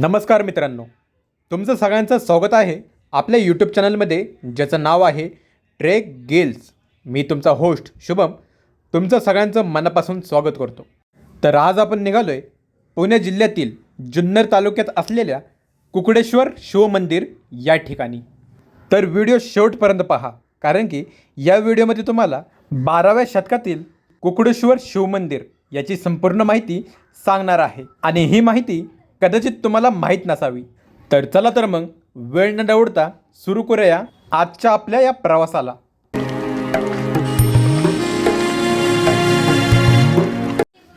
नमस्कार मित्रांनो. तुमचं सगळ्यांचं स्वागत आहे आपल्या यूट्यूब चॅनलमध्ये ज्याचं नाव आहे ट्रेक गेल्स मी तुमचा होस्ट शुभम. तुमचं सगळ्यांचं मनापासून स्वागत करतो. तर आज आपण निघालो आहे पुणे जिल्ह्यातील जुन्नर तालुक्यात असलेल्या कुकडेश्वर शिवमंदिर या ठिकाणी. तर व्हिडिओ शेवटपर्यंत पहा कारण की या व्हिडिओमध्ये तुम्हाला बाराव्या शतकातील कुकडेश्वर शिवमंदिर याची संपूर्ण माहिती सांगणार आहे. आणि ही माहिती कदाचित तुम्हाला माहीत नसावी. तर चला तर मग वेळ न दवडता सुरू करूया आजच्या आपल्या या प्रवासाला.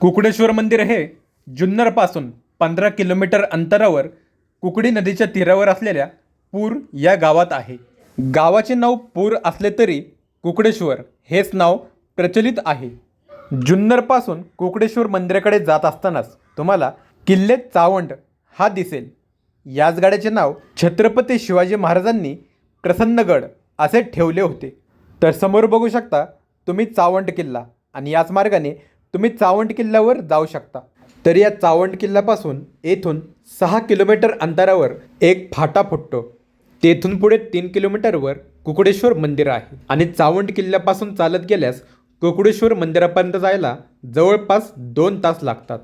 कुकडेश्वर मंदिर हे जुन्नरपासून पंधरा किलोमीटर अंतरावर कुकडी नदीच्या तीरावर असलेल्या पूर या गावात आहे. गावाचे नाव पूर असले तरी कुकडेश्वर हेच नाव प्रचलित आहे. जुन्नरपासून कुकडेश्वर मंदिराकडे जात असतानाच तुम्हाला किल्ले चावंड हा दिसेल. याच गाड्याचे नाव छत्रपती शिवाजी महाराजांनी प्रसन्नगड असे ठेवले होते. तर समोर बघू शकता तुम्ही चावंड किल्ला आणि याच मार्गाने तुम्ही चावंड किल्ल्यावर जाऊ शकता. तर या चावंड किल्ल्यापासून येथून सहा किलोमीटर अंतरावर एक फाटा फुटतो. तेथून पुढे तीन किलोमीटरवर कुकडेश्वर मंदिर आहे आणि चावंड किल्ल्यापासून चालत गेल्यास कुकडेश्वर मंदिरापर्यंत जायला जवळपास दोन तास लागतात.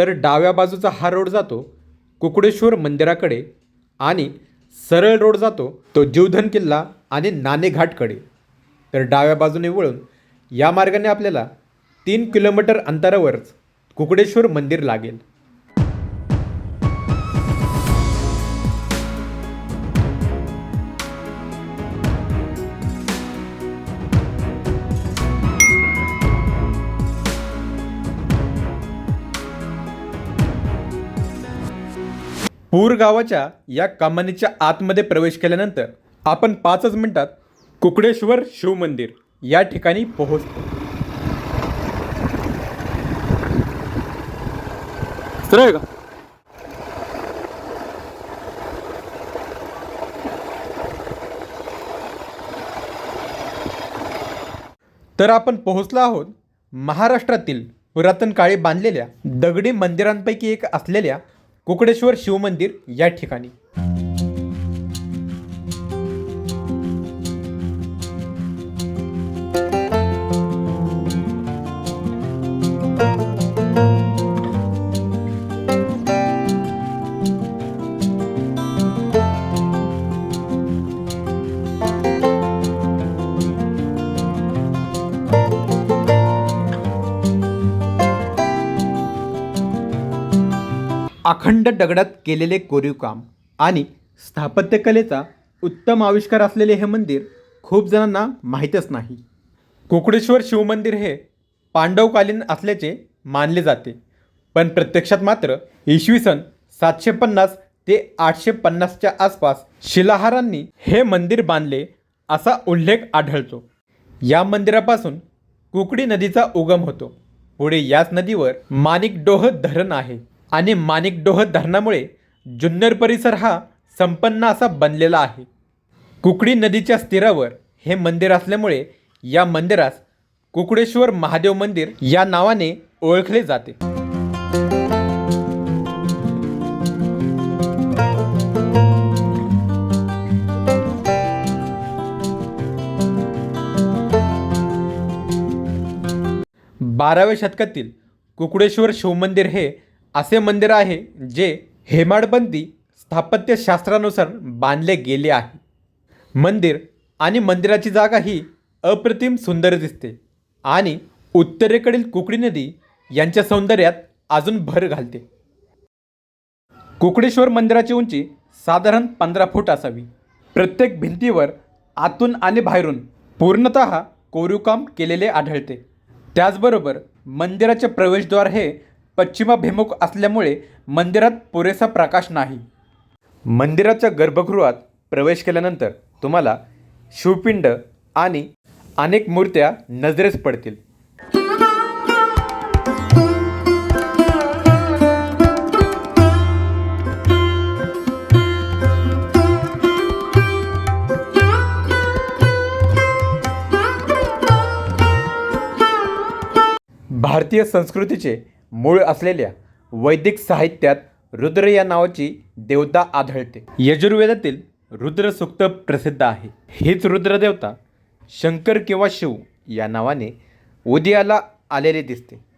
तर डाव्या बाजूचा हा रोड जातो कुकडेश्वर मंदिराकडे आणि सरळ रोड जातो तो जीवधन किल्ला आणि नाणेघाटकडे. तर डाव्या बाजूने वळून या मार्गाने आपल्याला तीन किलोमीटर अंतरावरच कुकडेश्वर मंदिर लागेल. पूर गावाच्या या कमानीच्या आतमध्ये प्रवेश केल्यानंतर आपण पाचच मिनिटात कुकडेश्वर शिवमंदिर या ठिकाणी पोहोचतो. का? तर आपण पोहोचलो आहोत महाराष्ट्रातील पुरातन काळी बांधलेल्या दगडी मंदिरांपैकी एक असलेल्या कुकडेश्वर शिवमंदिर या ठिकाणी. अखंड दगडात केलेले कोरीव काम आणि स्थापत्यकलेचा उत्तम आविष्कार असलेले हे मंदिर खूप जणांना माहीतच नाही. कुकडेश्वर शिवमंदिर हे पांडवकालीन असल्याचे मानले जाते. पण प्रत्यक्षात मात्र इसवी सन सातशे पन्नास ते आठशे पन्नासच्या आसपास शिलाहारांनी हे मंदिर बांधले असा उल्लेख आढळतो. या मंदिरापासून कुकडी नदीचा उगम होतो. पुढे याच नदीवर माणिकडोह धरण आहे. आणि माणिकडोह धरणामुळे जुन्नर परिसर हा संपन्न असा बनलेला आहे. कुकडी नदीच्या स्थिरावर हे मंदिर असल्यामुळे या मंदिरास कुकडेश्वर महादेव मंदिर या नावाने ओळखले जाते. बाराव्या शतकातील कुकडेश्वर शिवमंदिर हे असे मंदिर आहे जे हेमाडबंदी स्थापत्यशास्त्रानुसार बांधले गेले आहे. मंदिर आणि मंदिराची जागा ही अप्रतिम सुंदर दिसते आणि उत्तरेकडील कुकडी नदी यांच्या सौंदर्यात अजून भर घालते. कुकडेश्वर मंदिराची उंची साधारण पंधरा फूट असावी. प्रत्येक भिंतीवर आतून आणि बाहेरून पूर्णत कोरीवकाम केलेले आढळते. त्याचबरोबर मंदिराचे प्रवेशद्वार हे पश्चिमाभिमुख असल्यामुळे मंदिरात पुरेसा प्रकाश नाही. मंदिराच्या गर्भगृहात प्रवेश केल्यानंतर तुम्हाला शिवपिंड आणि अनेक मूर्त्या नजरेस पडतील. भारतीय संस्कृतीचे मूळ असलेल्या वैदिक साहित्यात रुद्र या नावाची देवता आढळते. यजुर्वेदातील रुद्र सूक्त प्रसिद्ध आहे. हीच रुद्रदेवता शंकर किंवा शिव या नावाने उदयाला आलेले दिसते.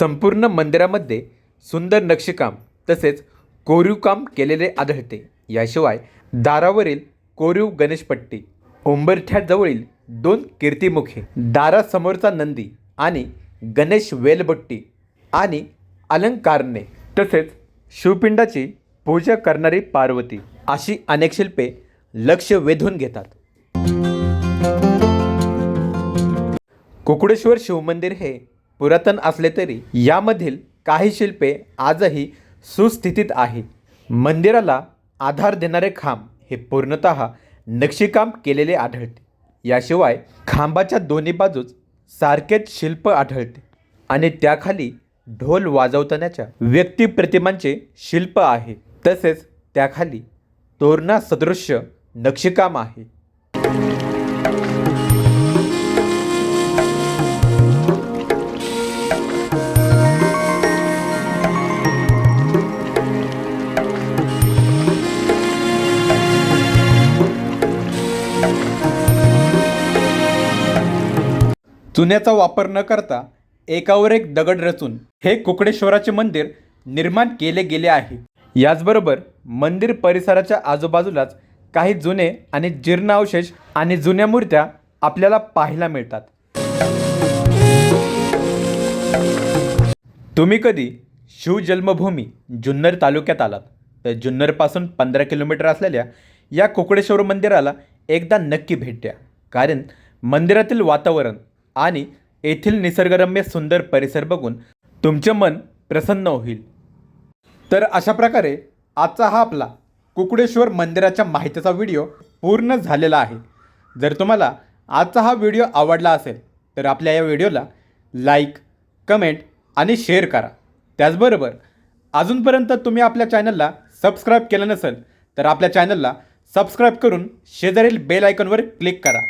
संपूर्ण मंदिरामध्ये सुंदर नक्षीकाम तसेच कोरीवकाम केलेले आढळते. याशिवाय दारावरील कोरीव गणेशपट्टी उंबरठ्याजवळील दोन कीर्तिमुखे दारासमोरचा नंदी आणि गणेश वेलबट्टी आणि अलंकारणे तसेच शिवपिंडाची पूजा करणारी पार्वती अशी अनेक शिल्पे लक्ष वेधून घेतात. कुकुडेश्वर शिवमंदिर हे पुरातन असले तरी यामधील काही शिल्पे आजही सुस्थितीत आहे. मंदिराला आधार देणारे खांब हे पूर्णतः नक्षीकाम केलेले आढळते. याशिवाय खांबाच्या दोन्ही बाजूस सारखेच शिल्प आढळते आणि त्याखाली ढोल वाजवतानाच्या व्यक्तिप्रतिमांचे शिल्प आहे. तसेच त्याखाली तोरणा सदृश्य नक्षीकाम आहे. चुन्याचा वापर न करता एकावर एक दगड रचून हे कुकडेश्वराचे मंदिर निर्माण केले गेले आहे. याचबरोबर मंदिर परिसराच्या आजूबाजूलाच काही जुने आणि जीर्ण अवशेष आणि जुन्या मूर्त्या आपल्याला पाहायला मिळतात. तुम्ही कधी शिवजन्मभूमी जुन्नर तालुक्यात आलात? तर जुन्नरपासून पंधरा किलोमीटर असलेल्या या कुकडेश्वर मंदिराला एकदा नक्की भेट द्या. कारण मंदिरातील वातावरण आणि येथील निसर्गरम्य सुंदर परिसर बघून तुमचे मन प्रसन्न होईल. तर अशा प्रकारे आजचा हा आपला कुकडेश्वर मंदिराच्या माहितीचा व्हिडिओ पूर्ण झालेला आहे. जर तुम्हाला आजचा हा व्हिडिओ आवडला असेल तर आपल्या या व्हिडिओला लाईक कमेंट आणि शेअर करा. त्याचबरोबर अजूनपर्यंत तुम्ही आपल्या चॅनलला सबस्क्राईब केलं नसेल तर आपल्या चॅनलला सबस्क्राईब करून शेजारील बेल आयकॉनवर क्लिक करा.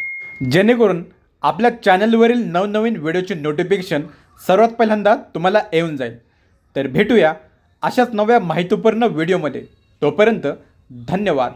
जेणेकरून आपल्या चॅनलवरील नवनवीन व्हिडिओचे नोटिफिकेशन सर्वात पहिल्यांदा तुम्हाला येऊन जाईल. तर भेटूया अशाच नव्या माहितीपूर्ण व्हिडिओमध्ये. तोपर्यंत धन्यवाद.